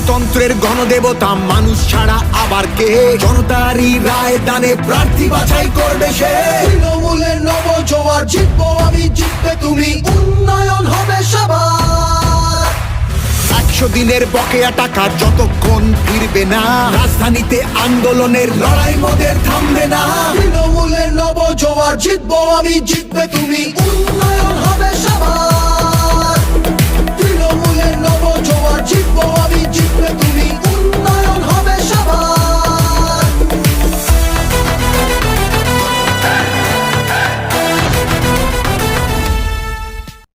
গণতন্ত্রের গণদেবতা মানুষ ছাড়া আবার কে? জনতারই রায় দানে প্রার্থী বাছাই করবে সে। তৃণমূলের নব জোয়ার জিতবো আমি জিতবে তুমি উন্নয়ন হবে সবার। একশো দিনের বকেয়া টাকা যতক্ষণ ফিরবে না রাজধানীতে আন্দোলনের লড়াই মোদের থামবে না। তৃণমূলের নব জোয়ার জিতবো আমি জিতবে তুমি উন্নয়ন